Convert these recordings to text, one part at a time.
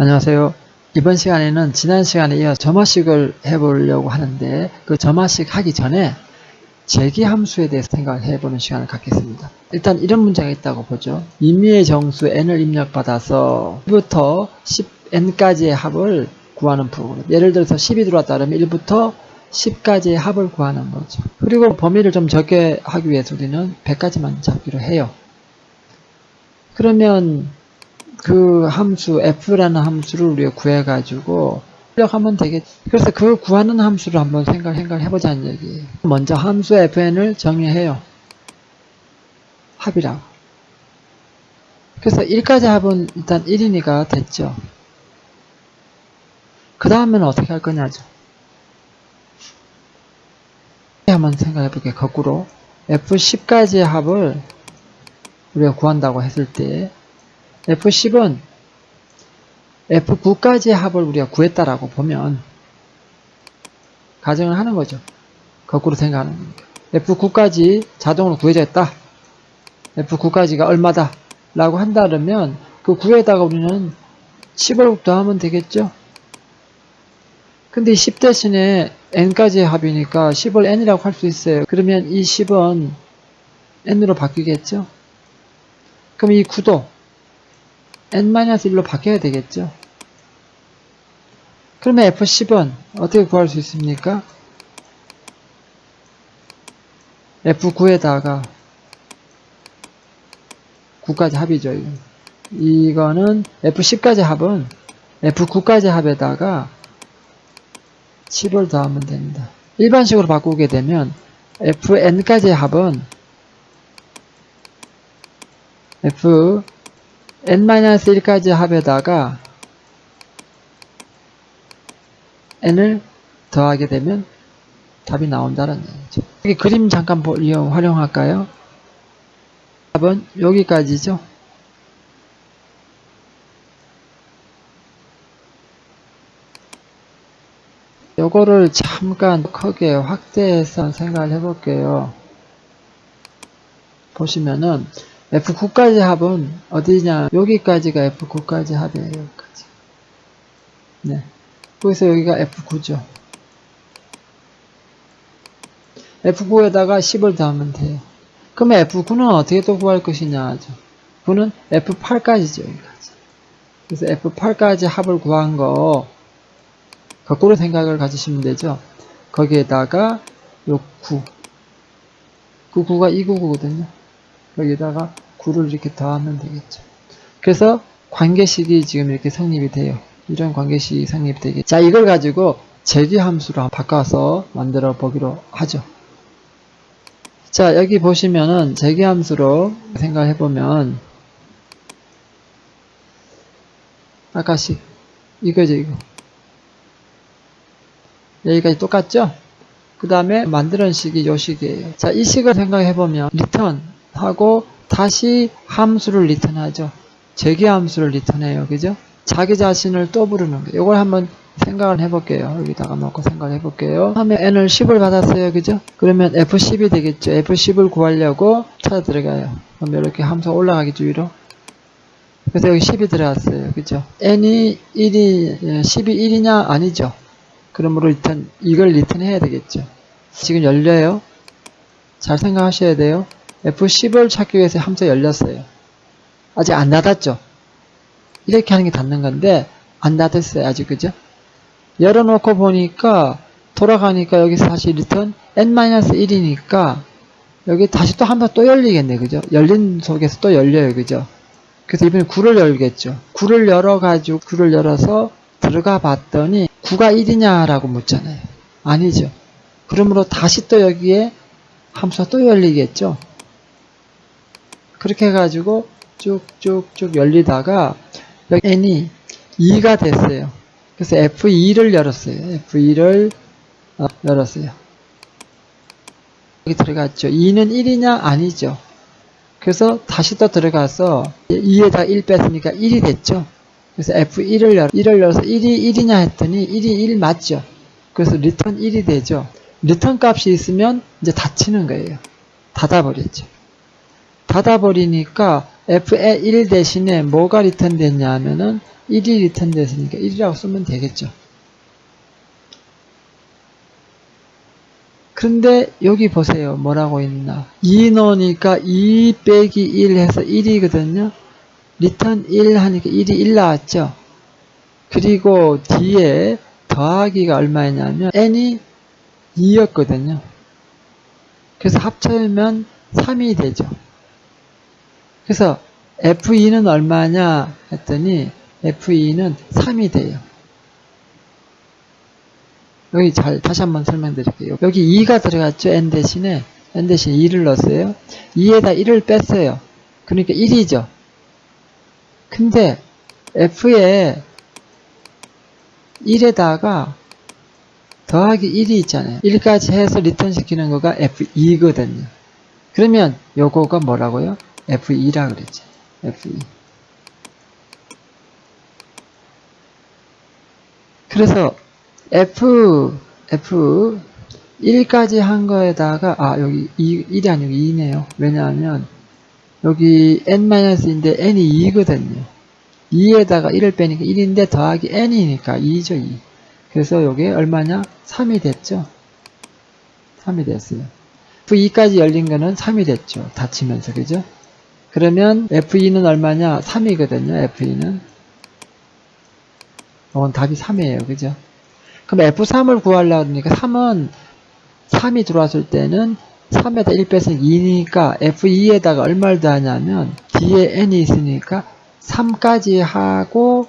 안녕하세요. 이번 시간에는 지난 시간에 이어 점화식을 해보려고 하는데 그 점화식 하기 전에 제기 함수에 대해서 생각을 해보는 시간을 갖겠습니다. 일단 이런 문제가 있다고 보죠. 임의의 정수 n을 입력받아서 1부터 10n까지의 합을 구하는 프로그램. 예를 들어서 10이 들어왔다 그러면 1부터 10까지의 합을 구하는 거죠. 그리고 범위를 좀 적게 하기 위해서 우리는 100까지만 잡기로 해요. 그러면 그 함수 f라는 함수를 우리가 구해가지고 입력하면 되겠. 그래서 그 구하는 함수를 한번 생각 생각 해보자는 얘기예요. 먼저 함수 fn을 정의해요. 합이라고. 그래서 1까지 합은 일단 1이니까 됐죠. 그 다음에는 어떻게 할 거냐죠. 한번 생각해 볼게요. 거꾸로 f10까지의 합을 우리가 구한다고 했을 때 F10은 F9까지의 합을 우리가 구했다라고 보면 가정을 하는 거죠. 거꾸로 생각하는 겁니다. F9까지 자동으로 구해졌다. F9까지가 얼마다 라고 한다면 그 9에다가 우리는 10을 더하면 되겠죠. 근데 10 대신에 n까지의 합이니까 10을 n이라고 할 수 있어요. 그러면 이 10은 n으로 바뀌겠죠. 그럼 이 9도 n-1로 바뀌어야 되겠죠. 그러면 F10은 어떻게 구할 수 있습니까? F9에다가 9까지 합이죠. 이거는 F10까지 합은 F9까지 합에다가 10을 더하면 됩니다. 일반식으로 바꾸게 되면 FN까지의 합은 F n-1까지 합에다가 n을 더하게 되면 답이 나온다는 얘기죠. 여기 그림 잠깐 보- 이용, 활용할까요? 답은 여기까지죠. 요거를 잠깐 크게 확대해서 생각을 해볼게요. 보시면은 F9까지 합은 어디냐? 여기까지가 F9까지 합이에요. 여기까지. 네. 그래서 여기가 F9죠. F9에다가 10을 더하면 돼요. 그러면 F9는 어떻게 또 구할 것이냐 하죠. 9는 F8까지죠. 여기까지. 그래서 F8까지 합을 구한 거 거꾸로 생각을 가지시면 되죠. 거기에다가 요 9. 그 9가 이 9거든요. 여기다가 9를 이렇게 더하면 되겠죠. 그래서 관계식이 지금 이렇게 성립이 돼요. 이런 관계식이 성립이 되겠죠. 자, 이걸 가지고 제기함수로 바꿔서 만들어 보기로 하죠. 자, 여기 보시면은 제기함수로 생각해 보면 아까식 이거죠, 이거. 여기까지 똑같죠? 그 다음에 만드는 식이 요 식이에요. 자, 이 식을 생각해 보면 리턴 하고 다시 함수를 리턴하죠. 재기 함수를 리턴해요. 그죠? 자기 자신을 또 부르는 거. 이걸 한번 생각을 해볼게요. 여기다가 놓고 생각을 해볼게요. 하면 n을 10을 받았어요. 그죠? 그러면 f10이 되겠죠. f10을 구하려고 찾아 들어가요. 그럼 이렇게 함수가 올라가겠죠. 위로. 그래서 여기 10이 들어갔어요. 그죠? n이 1이, 10이 1이냐? 아니죠. 그러므로 리턴, 이걸 리턴해야 되겠죠. 지금 열려요. 잘 생각하셔야 돼요. F10을 찾기 위해서 함수가 열렸어요. 아직 안 닫았죠? 이렇게 하는 게 닫는 건데, 안 닫았어요. 아직, 그죠? 열어놓고 보니까, 돌아가니까 여기서 다시 리턴 n-1이니까, 여기 다시 또 한 번 또 열리겠네. 그죠? 열린 속에서 또 열려요. 그죠? 그래서 이번에 9를 열겠죠. 9를 열어가지고, 9를 열어서 들어가 봤더니, 9가 1이냐라고 묻잖아요. 아니죠. 그러므로 다시 또 여기에 함수가 또 열리겠죠. 그렇게 해가지고 쭉쭉쭉 열리다가 여기 n이 2가 됐어요. 그래서 F2를 열었어요. F2를 어, 열었어요. 여기 들어갔죠. 2는 1이냐? 아니죠. 그래서 다시 또 들어가서 2에다 1 뺐으니까 1이 됐죠. 그래서 F1을 열, 1을 열어서 1이 1이냐 했더니 1이 1 맞죠. 그래서 리턴 1이 되죠. 리턴 값이 있으면 이제 닫히는 거예요. 닫아버렸죠. 닫아버리니까 f1 대신에 뭐가 리턴 됐냐 하면은 1이 리턴 됐으니까 1이라고 쓰면 되겠죠. 그런데 여기 보세요. 뭐라고 있나. 2 넣으니까 2 빼기 1 해서 1이거든요. 리턴 1 하니까 1이 1 나왔죠. 그리고 뒤에 더하기가 얼마냐면 n이 2였거든요. 그래서 합쳐면 3이 되죠. 그래서 F2는 얼마냐 했더니 F2는 3이 돼요. 여기 잘 다시 한번 설명드릴게요. 여기 2가 들어갔죠. n 대신에 n 대신에 2를 넣었어요. 2에다 1을 뺐어요. 그러니까 1이죠. 근데 F에 1에다가 더하기 1이 있잖아요. 1까지 해서 리턴 시키는 거가 F2거든요. 그러면 요거가 뭐라고요? F2라 그랬죠. F2. 그래서 F, F 1까지 한 거에다가 아 여기 2, 1이 아니고 2네요. 왜냐하면 여기 n-인데 n이 2거든요. 2에다가 1을 빼니까 1인데 더하기 n이니까 2죠 2. 그래서 요게 얼마냐? 3이 됐죠. 3이 됐어요. F2까지 열린 거는 3이 됐죠. 닫히면서 그죠? 그러면 F2는 얼마냐? 3이거든요. F2는. 이건 답이 3이에요. 그죠? 그럼 F3을 구하려고 하니까 3은 3이 들어왔을 때는 3에다 1 빼서 2니까 F2에다가 얼마를 더하냐면 뒤에 n이 있으니까 3까지 하고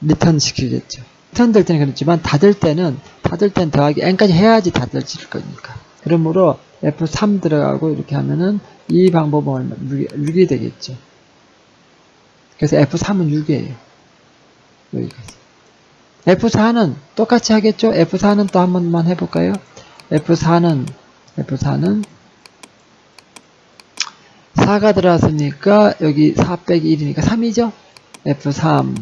리턴 시키겠죠. 리턴 될 때는 그렇지만 닫을 때는 닫을 때는 더하기 n까지 해야지 닫을 질 거니까. 그러므로 F3 들어가고 이렇게 하면은 이 방법은 얼마 6이, 6이 되겠죠. 그래서 F3은 6이에요. 여기까지. F4는 똑같이 하겠죠? F4는 또 한 번만 해볼까요? F4는, F4는 4가 들어왔으니까 여기 4 빼기 1이니까 3이죠? F3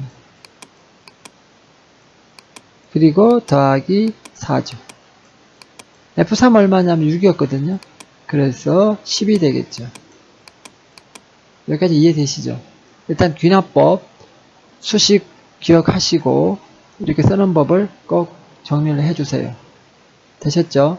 그리고 더하기 4죠. F3 얼마냐면 6이었거든요. 그래서 10이 되겠죠. 여기까지 이해되시죠? 일단 귀납법 수식 기억하시고 이렇게 쓰는 법을 꼭 정리를 해주세요. 되셨죠?